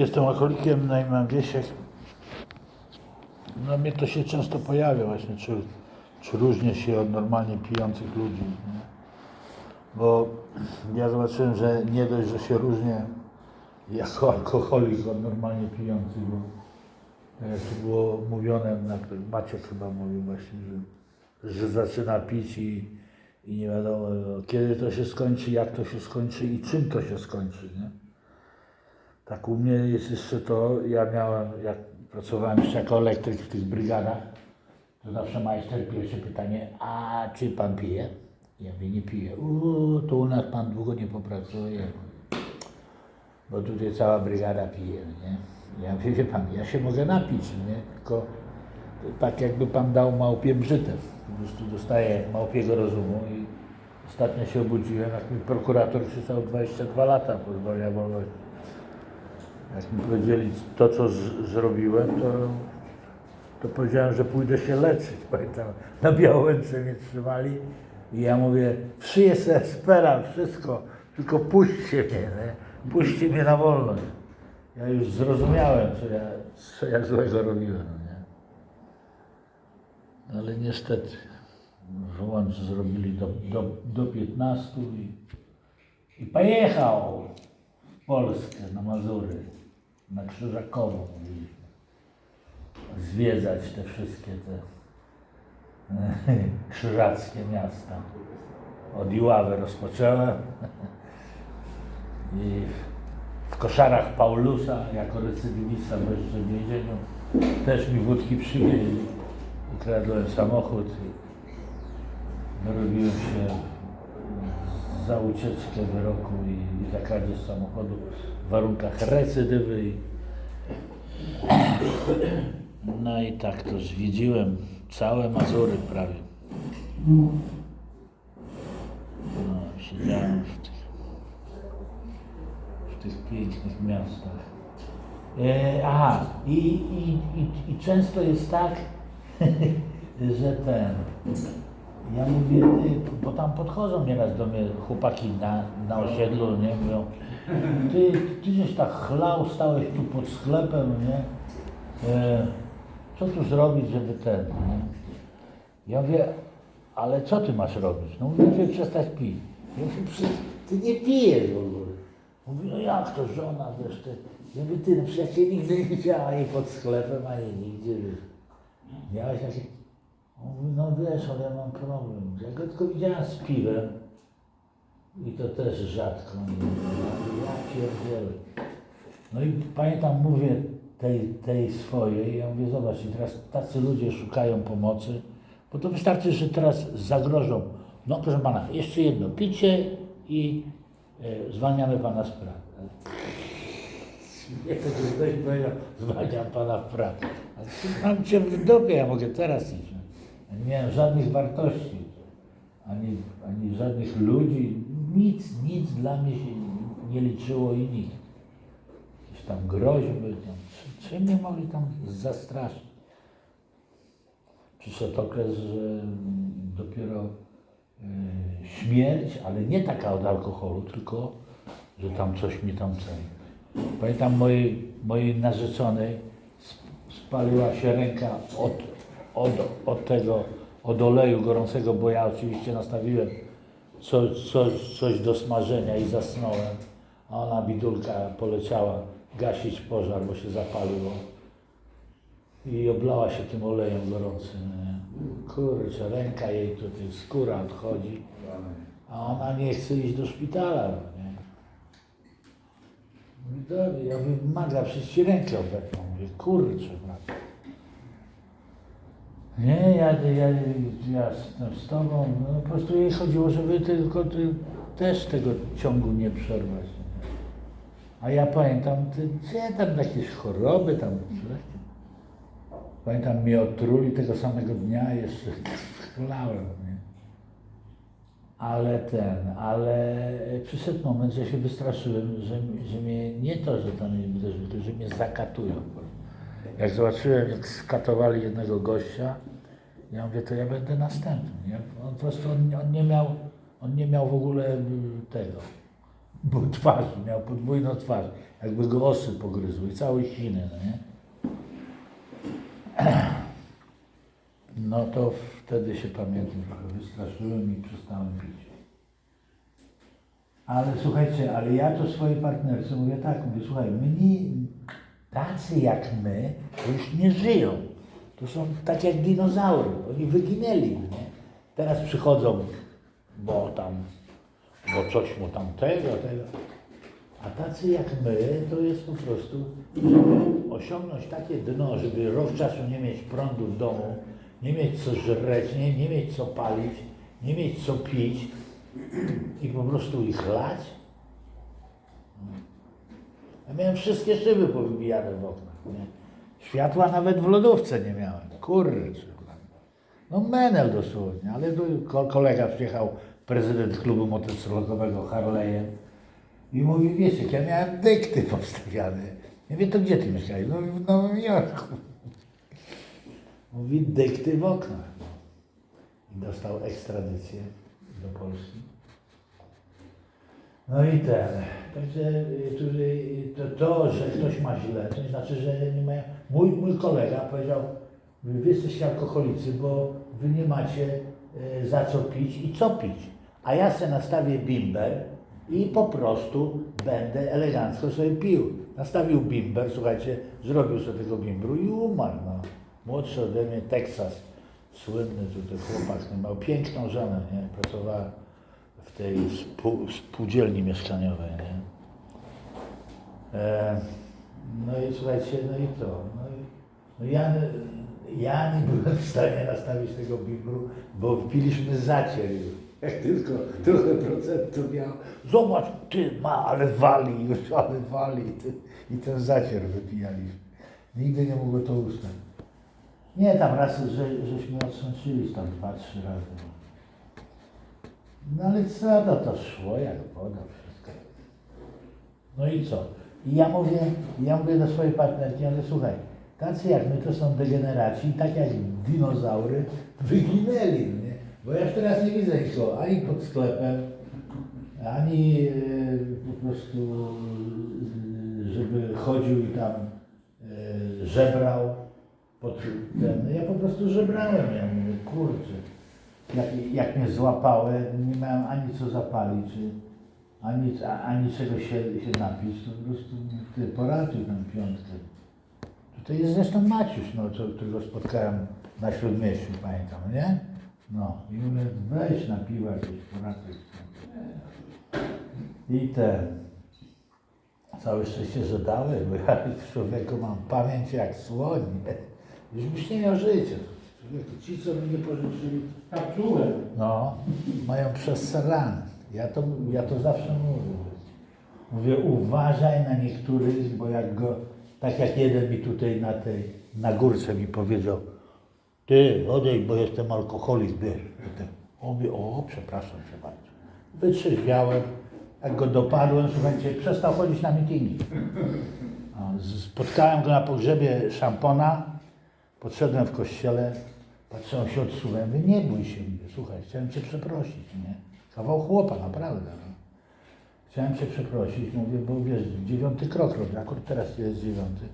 Jestem alkoholikiem na imię Wiesiek. No mnie to się często pojawia właśnie, czy, czy różnię się od normalnie pijących ludzi. Nie? Bo ja zobaczyłem, że nie dość, że się różnię jako alkoholik od normalnie pijących, bo tak jak tu było mówione, Maciek chyba mówił właśnie, że, że zaczyna pić i, i nie wiadomo kiedy to się skończy, jak to się skończy i czym to się skończy. Nie? Tak u mnie jest jeszcze to, ja miałem, jak pracowałem jeszcze jako elektryk w tych brygadach, to zawsze majster pierwsze pytanie, a czy pan pije? Ja mówię, nie piję. Uuu, to u nas pan długo nie popracuje, bo tutaj cała brygada pije, nie? Ja mówię, wie pan, ja się mogę napić, nie? Tylko tak jakby pan dał małpie brzytew. Po prostu dostaję małpiego rozumu i ostatnio się obudziłem, jak mi prokurator krzyczał 22 lata pozbawienia wolności. Powiedzieli to, co zrobiłem, to, to powiedziałem, że pójdę się leczyć. Pamiętam, na Białęce mnie trzymali i ja mówię, szyję se spera, wszystko, tylko puśćcie mnie, nie? puśćcie mnie na wolność. Ja już zrozumiałem, co ja, co ja złego robiłem. Nie? Ale niestety, żołądz zrobili do, do, do 15 i, i pojechał w Polskę na Mazury, na Krzyżakowo mówiliśmy. Zwiedzać te wszystkie te krzyżackie miasta. Od Iławy rozpocząłem i w koszarach Paulusa jako recydywista w jeszcze w więzieniu też mi wódki przywieźli. Ukradłem samochód i dorobiłem się za ucieczkę wyroku i, i za kradzież samochodu warunkach recydywy. No i tak to zwiedziłem całe Mazury prawie. No, siedziałem w tych, w tych pięknych miastach. E, aha, i, i, i, i często jest tak, że ten, ja mówię, bo tam podchodzą nieraz do mnie chłopaki na, na osiedlu, nie, mówią, ty, ty żeś tak chlał, stałeś tu pod sklepem, nie, e, co tu zrobić, żeby ten, nie? Ja mówię, ale co ty masz robić? No mówię, żeby przestać pić. Ja mówię, ty nie pijesz w ogóle. Mówi, no jak to żona, wiesz, ty. Ja mówię, ty, no przecież ja nigdy nie widziałem ani pod sklepem, ani nigdzie, wiesz. Miałeś jakieś... On mówi, no wiesz, ale ja mam problem. Ja go tylko widziałem z piwem. I to też rzadko. Ja pierdzielę. No i pamiętam, mówię tej, tej swojej, ja mówię, zobacz, i teraz tacy ludzie szukają pomocy, bo to wystarczy, że teraz zagrożą. No proszę pana, jeszcze jedno, picie i e, zwalniamy pana z pracy. Nie, to ktoś powiedział, zwalniam pana w pracy. Mam cię w dupie, ja mogę teraz iść. Nie miałem żadnych wartości, ani, ani żadnych ludzi, nic, nic dla mnie się nie liczyło i nikt jakieś tam groźby, tam, mnie mogli tam zastraszyć. Przyszedł okres, że dopiero e, śmierć, ale nie taka od alkoholu, tylko że tam coś mi tam ten. Pamiętam mojej, mojej narzeczonej sp- spaliła się ręka od, od, od tego, od oleju gorącego, bo ja oczywiście nastawiłem coś, coś, coś do smażenia i zasnąłem, a ona bidulka poleciała gasić pożar, bo się zapaliło. I oblała się tym olejem gorącym. Kurczę, ręka jej tutaj, skóra odchodzi, a ona nie chce iść do szpitala. Nie? Mówi, ja mówię, Magda, przecież ci rękę obetną. Mówię, kurczę. Nie, ja, ja, ja jestem z tobą. No, po prostu jej chodziło, żeby tylko ty, też tego ciągu nie przerwać. A ja pamiętam, ty, gdzie tam jakieś choroby tam. coś. Pamiętam, mnie otruli tego samego dnia, jeszcze chlałem? Ale ten, ale przyszedł moment, że się wystraszyłem, że, że mnie nie to, że tam mnie uderzyli, że mnie zakatują. Jak zobaczyłem, jak skatowali jednego gościa, ja mówię, to ja będę następny. Nie? On po prostu on, on, nie miał, on nie miał w ogóle y, tego, bo twarzy, miał podwójną twarz. jakby go osy pogryzły i całe siny, no nie? No to wtedy się pamiętam trochę wystraszyłem i przestałem pić. Ale słuchajcie, ale ja to swojej partnerce mówię tak, mówię, słuchaj, my nie, tacy jak my, już nie żyją. To są tak jak dinozaury, oni wyginęli, nie? Teraz przychodzą, bo tam, bo coś mu tam tego, tego. A tacy jak my, to jest po prostu, żeby osiągnąć takie dno, żeby rok czasu nie mieć prądu w domu, nie mieć co żreć, nie, nie mieć co palić, nie mieć co pić i po prostu ich lać. Ja miałem wszystkie szyby powybijane w oknach. Nie? Światła nawet w lodówce nie miałem. Kurczę. No menel dosłownie, ale tu ko- kolega przyjechał, prezydent klubu motocyklowego Harley'em i mówi, wiesz, ja miałem dykty powstawiane. Ja mówię, to gdzie ty mieszkałeś? No w Nowym Jorku. Mówi, dykty w oknach. I dostał ekstradycję do Polski. No i ten. Także y, y, to, to, że ktoś ma źle, to nie znaczy, że nie ma. Mój, mój kolega powiedział, wy jesteście alkoholicy, bo wy nie macie y, za co pić i co pić. A ja se nastawię bimber i po prostu będę elegancko sobie pił. Nastawił bimber, słuchajcie, zrobił sobie tego bimbru i umarł. No. Młodszy ode mnie, Teksas, słynny tutaj chłopak, miał piękną żonę, nie? Pracowała w tej spół, spółdzielni mieszkaniowej, nie? E, no i słuchajcie, no i to, no i no ja, ja nie byłem w stanie nastawić tego bimbru, bo wpiliśmy zacier już. Jak tylko trochę procentów miał, zobacz, ty ma, ale wali już, ale wali. Ty. I ten zacier wypijaliśmy. Nigdy nie mogło to ustać. Nie, tam raz, że, żeśmy odsączyli tam dwa, trzy razy. No ale co, no to szło jak woda, wszystko. No i co? I ja mówię, ja mówię do swojej partnerki, mówię, słuchaj, tacy jak my to są degeneraci, tak jak dinozaury, wyginęli, nie? Bo ja już teraz nie widzę nikogo, ani pod sklepem, ani e, po prostu, e, żeby chodził i tam e, żebrał pod ten. Ja po prostu żebrałem, ja mówię, kurczę. Jak, jak mnie złapały, nie miałem ani co zapalić, ani, ani czego się, się napić, to po prostu ty tę piątkę. Tutaj jest zresztą Maciuś, no, co- którego spotkałem na Śródmieściu, pamiętam, nie? No, i mówię, weź na piwo jakieś, poratuj. I ten, całe szczęście, że dałem, bo ja człowieku mam pamięć jak słoń. Już byś nie miał życia. Człowieku, ci, co mi nie pożyczyli, Tak czułem. no, mają przesrane. Ja to, ja to zawsze mówię. Mówię, uważaj na niektórych, bo jak go, tak jak jeden mi tutaj na tej, na górce mi powiedział, ty odejdź, bo jestem alkoholik, wiesz. Tak, On mówi, o, przepraszam cię bardzo. Wytrzeźwiałem, jak go dopadłem, słuchajcie, przestał chodzić na mitingi. Spotkałem go na pogrzebie szampona, podszedłem w kościele, patrzę, on się odsuwa, ja mówię, nie bój się, mówię, słuchaj, chciałem cię przeprosić, nie? Kawał chłopa, naprawdę. No. Chciałem cię przeprosić, mówię, bo wiesz, dziewiąty krok robię, akurat teraz jest dziewiąty.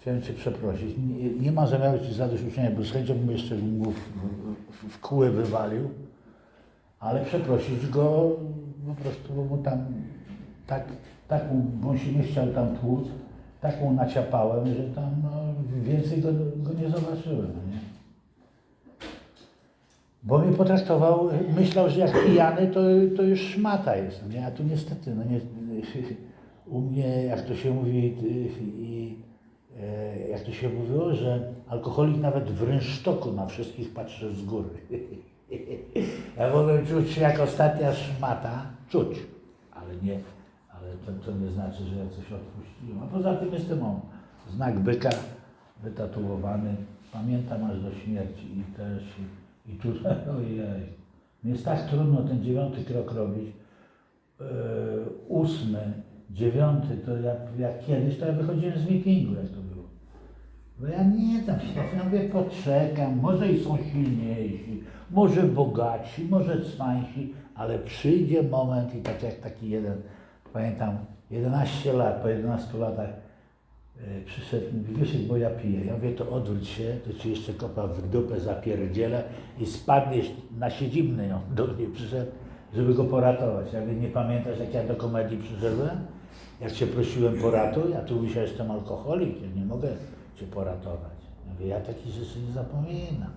Chciałem cię przeprosić, nie, nie ma zamiaru ci zadośćuczynienia, bo z chęcią bym jeszcze mu w, w, w kły wywalił, ale przeprosić go po prostu, bo mu tam tak, taką, bo on się nie chciał tam tłuc, taką naciapałem, że tam no, więcej go, go nie zobaczyłem, no nie? Bo mnie potraktował, myślał, że jak pijany, to, to już szmata jest. Nie? A tu niestety, no nie, u mnie, jak to się mówi, i, e, jak to się mówiło, że alkoholik nawet w rynsztoku na wszystkich patrzy z góry. Ja mogłem czuć się jak ostatnia szmata, czuć, ale nie, to, to nie znaczy, że ja coś odpuściłem. A poza tym jestem on, znak byka wytatuowany, pamiętam aż do śmierci i też, i, i tu, ojej, mi jest tak trudno ten dziewiąty krok robić, yy, ósmy, dziewiąty, to jak, jak kiedyś, to ja wychodziłem z meetingu, jak to było. Bo ja nie tam się, ja mówię, poczekam, może i są silniejsi, może bogatsi, może cwańsi, ale przyjdzie moment i tak jak taki jeden, pamiętam, 11 lat, po 11 latach e, przyszedł Wysiek, bo ja piję. Ja mówię, to odwróć się, to ci jeszcze kopa w dupę zapierdzielę i spadniesz na siedzibny ją. Do mnie przyszedł, żeby go poratować. Ja mówię, nie pamiętasz, jak ja do komedii przyszedłem? Jak cię prosiłem poratuj, a tu mówisz, ja jestem alkoholik, ja nie mogę cię poratować. Ja mówię, ja takich rzeczy nie zapominam.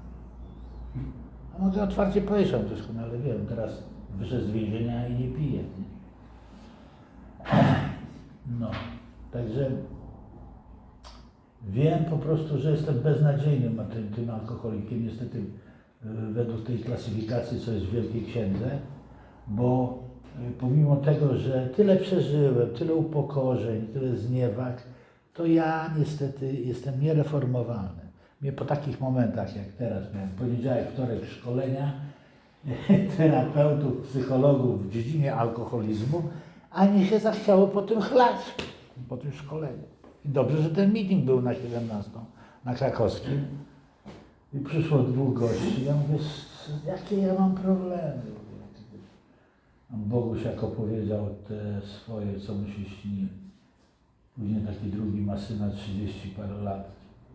A mogę otwarcie powiedzieć, on doskonale wiem, teraz wyszedł z więzienia i nie pije. Nie? No, także wiem po prostu, że jestem beznadziejnym tym, tym alkoholikiem, niestety y, według tej klasyfikacji, co jest w Wielkiej Księdze, bo y, pomimo tego, że tyle przeżyłem, tyle upokorzeń, tyle zniewag, to ja niestety jestem niereformowany. Mnie po takich momentach jak teraz miałem poniedziałek, wtorek szkolenia terapeutów, psychologów w dziedzinie alkoholizmu, a mnie się zachciało po tym chlać, po tym szkoleniu. I dobrze, że ten meeting był na 17, na krakowskim. I przyszło dwóch gości. Ja mówię, "S- jakie ja mam problemy. Boguś jak opowiedział te swoje, co mu się śni. Później taki drugi ma syna 30 parę lat,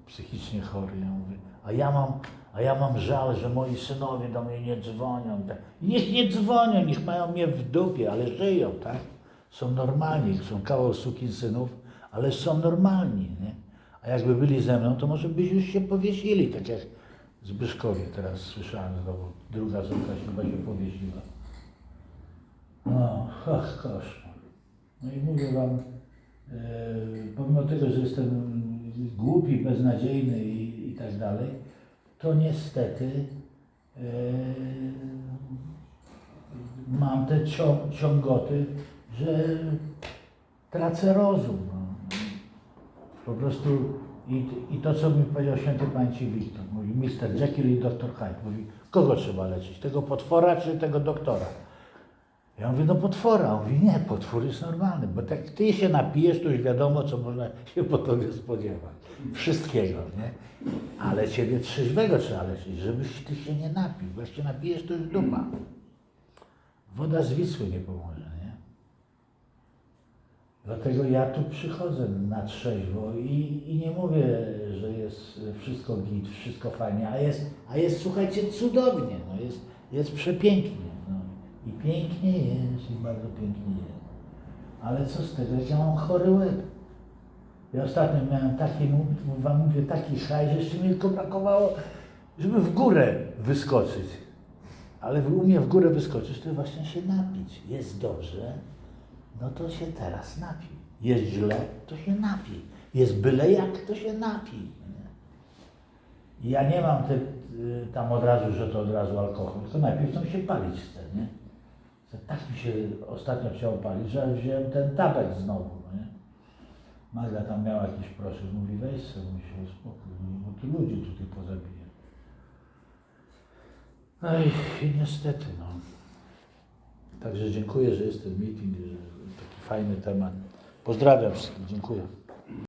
psychicznie chory. Ja mówię, a ja mam, a ja mam żal, że moi synowie do mnie nie dzwonią. Tak. Niech nie dzwonią, niech mają mnie w dupie, ale żyją, tak? Są normalni, są kawał synów, ale są normalni, nie? A jakby byli ze mną, to może byś już się powiesili, tak jak Zbyszkowie teraz słyszałem znowu. Druga córka się chyba się powiesiła. No, ach, koszmar. No i mówię wam, e, pomimo tego, że jestem głupi, beznadziejny i, i tak dalej, to niestety e, mam te cią, ciągoty, że tracę rozum. No. Po prostu i, i to, co mi powiedział święty pamięci Wiktor, mówi Mr. Jekyll i Dr. Hyde, mówi, kogo trzeba leczyć, tego potwora czy tego doktora? Ja mówię, no potwora. On mówi, nie, potwór jest normalny, bo tak ty się napijesz, to już wiadomo, co można się po tobie spodziewać. Wszystkiego, nie? Ale ciebie trzeźwego trzeba leczyć, żebyś ty się nie napił. Bo jak napijesz, to już dupa. Woda z Wisły nie pomoże, nie? Dlatego ja tu przychodzę na trzeźwo i, i nie mówię, że jest wszystko git, wszystko fajnie, a jest, a jest słuchajcie, cudownie, no jest, jest przepięknie. No. I pięknie jest, i bardzo pięknie jest. Ale co z tego, jak ja mam chory łeb? Ja ostatnio miałem taki, wam mówię, taki haj, że jeszcze mi tylko brakowało, żeby w górę wyskoczyć. Ale u mnie w górę wyskoczyć, to właśnie się napić. Jest dobrze, no to się teraz napij. Jest źle, to się napij. Jest byle jak, to się napij. nie? I Ja nie mam te, y, tam od razu, że to od razu alkohol, tylko najpierw tam się palić chce, nie? Tak mi się ostatnio chciało palić, że wziąłem ten tabek znowu, no nie? Magda tam miała jakiś proszek, mówi weź sobie, mówi się uspokój, bo tu ludzi tutaj pozabije. No i, i niestety, no. Także dziękuję, że jest ten meeting, że fajny temat. Pozdrawiam wszystkich, dziękuję.